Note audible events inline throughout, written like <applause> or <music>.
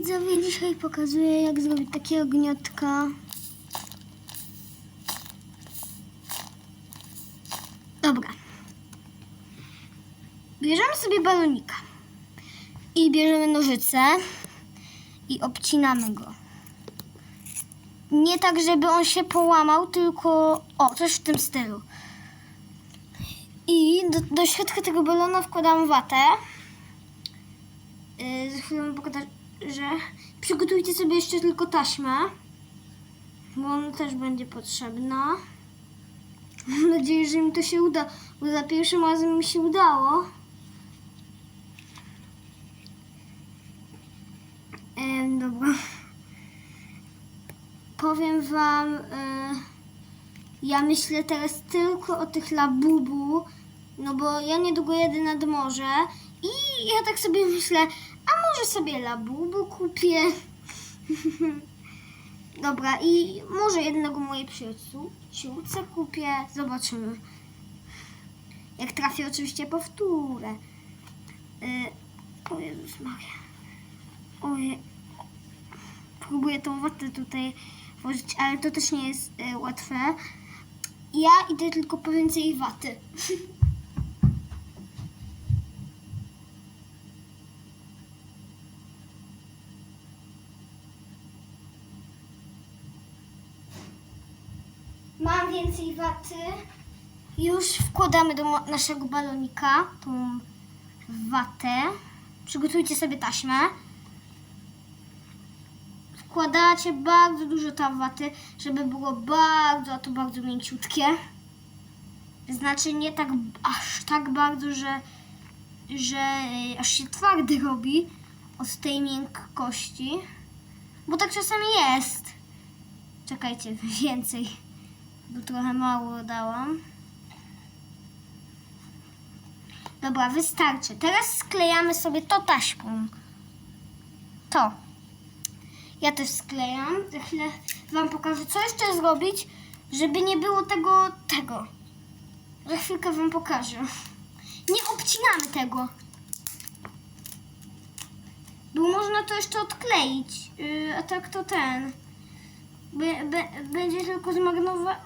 widzowie, dzisiaj pokazuję jak zrobić takiego gniotka. Dobra. Bierzemy sobie balonika i bierzemy nożyce i obcinamy go. Nie tak, żeby on się połamał, tylko o, coś w tym stylu. I do, do środka tego balona wkładam watę. Yy, pokażę, że przygotujcie sobie jeszcze tylko taśmę, bo ona też będzie potrzebna. Mam nadzieję, że mi to się uda, bo za pierwszym razem mi się udało. Em, dobra. Powiem wam, e, ja myślę teraz tylko o tych labubu, no bo ja niedługo jedę nad morze i ja tak sobie myślę, może sobie labubu kupię. <laughs> Dobra, i może jednego mojej przyjaciółce kupię. Zobaczymy. Jak trafię, oczywiście powtórę. Yy, o Jezus Maria. Ojej. Próbuję tą watę tutaj włożyć, ale to też nie jest y, łatwe. Ja idę tylko po więcej waty. <laughs> Więcej waty. Już wkładamy do naszego balonika tą watę. Przygotujcie sobie taśmę. Wkładacie bardzo dużo tam waty, żeby było bardzo, a to bardzo mięciutkie. Znaczy nie tak, aż tak bardzo, że, że aż się twardy robi od tej miękkości. Bo tak czasami jest. Czekajcie, <laughs> więcej, bo trochę mało dałam. Dobra, wystarczy. Teraz sklejamy sobie to taśmą. To. Ja też sklejam. Za chwilę Wam pokażę, co jeszcze zrobić, żeby nie było tego, tego. Za chwilkę Wam pokażę. Nie obcinamy tego. Bo można to jeszcze odkleić. Yy, a tak to ten. Będzie tylko zmarnowane.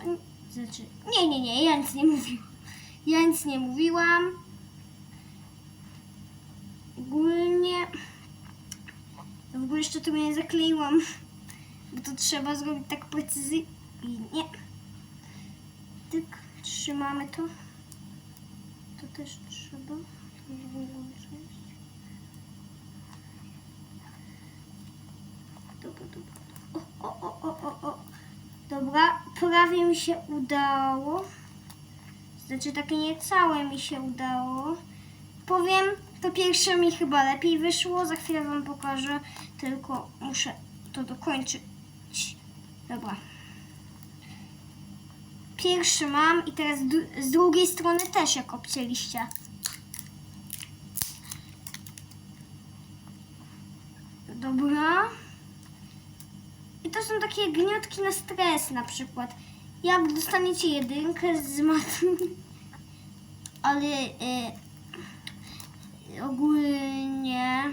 Znaczy, nie, nie, nie, ja nic nie mówiłam. Ja nic nie mówiłam. Ogólnie. W ogóle jeszcze tego nie zakleiłam, bo to trzeba zrobić tak precyzyjnie. Tyk, trzymamy to. To też trzeba. Dobra, dobra. Dobra, prawie mi się udało. Znaczy takie niecałe mi się udało. Powiem, to pierwsze mi chyba lepiej wyszło. Za chwilę wam pokażę, tylko muszę to dokończyć. Dobra. Pierwszy mam i teraz z drugiej strony też jak obcięliście. Dobra. I to są takie gniotki na stres na przykład. Jak dostaniecie jedynkę z matmy, <laughs> ale e, ogólnie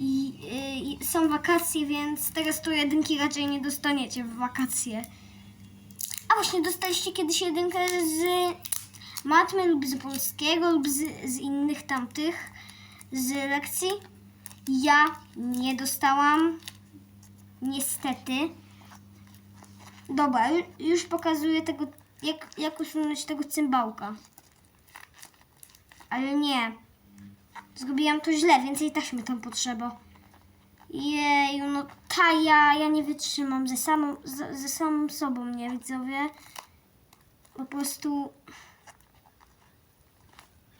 i, y, są wakacje, więc teraz to jedynki raczej nie dostaniecie w wakacje. A właśnie, dostaliście kiedyś jedynkę z matmy lub z polskiego lub z, z innych tamtych z lekcji? Ja nie dostałam. Niestety. Dobra, ju- już pokazuję tego, jak, jak usunąć tego cymbałka. Ale nie. Zrobiłam to źle, więcej taśmy tam potrzeba. Jeju, no ta ja, ja nie wytrzymam ze samą, ze, ze samą sobą, nie widzowie. Po prostu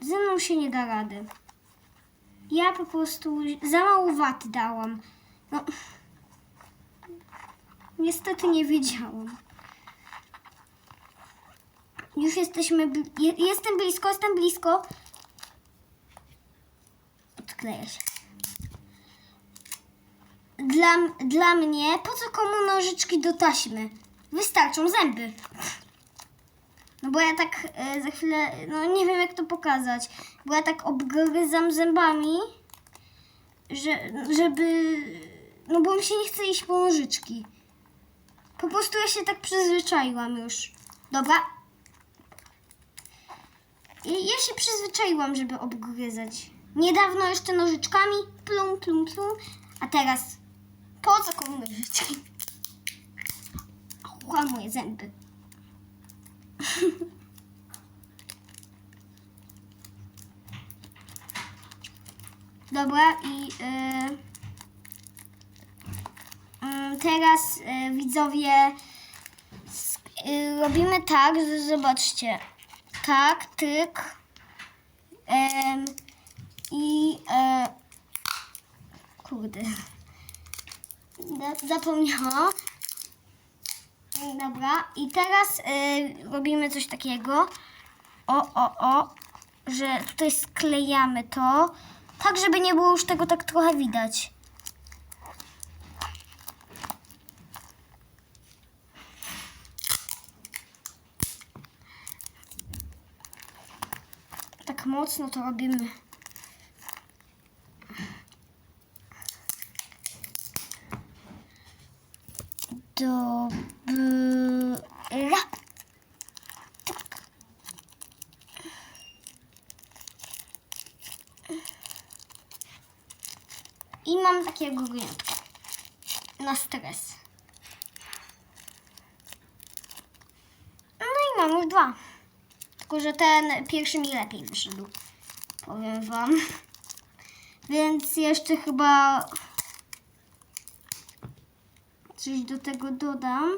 ze mną się nie da rady. Ja po prostu za mało waty dałam. No, niestety nie wiedziałam. Już jesteśmy, jestem blisko, jestem blisko. Odkleję się. Dla, dla mnie, po co komu nożyczki do taśmy? Wystarczą zęby. No bo ja tak e, za chwilę, no nie wiem jak to pokazać, bo ja tak obgryzam zębami, że, żeby No bo mi się nie chce iść po nożyczki. Po prostu ja się tak przyzwyczaiłam już. Dobra. I ja się przyzwyczaiłam, żeby obgryzać. Niedawno jeszcze nożyczkami. Plum, plum, plum. A teraz po co komu nożyczki? Ła, moje zęby. <laughs> Dobra i y, mm, teraz y, widzowie y, robimy tak, że zobaczcie. Tak, tyk. Em, I e, kurde. Zapomniałam. Dobra, i teraz y, robimy coś takiego. O, o, o, że tutaj sklejamy to, tak żeby nie było już tego tak trochę widać. Tak mocno to robimy. Dobra. I mam takiego gniatka na stres. No i mam już dwa. Tylko, że ten pierwszy mi lepiej wyszedł. Powiem wam. Więc jeszcze chyba coś do tego dodam,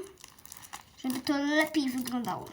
żeby to lepiej wyglądało.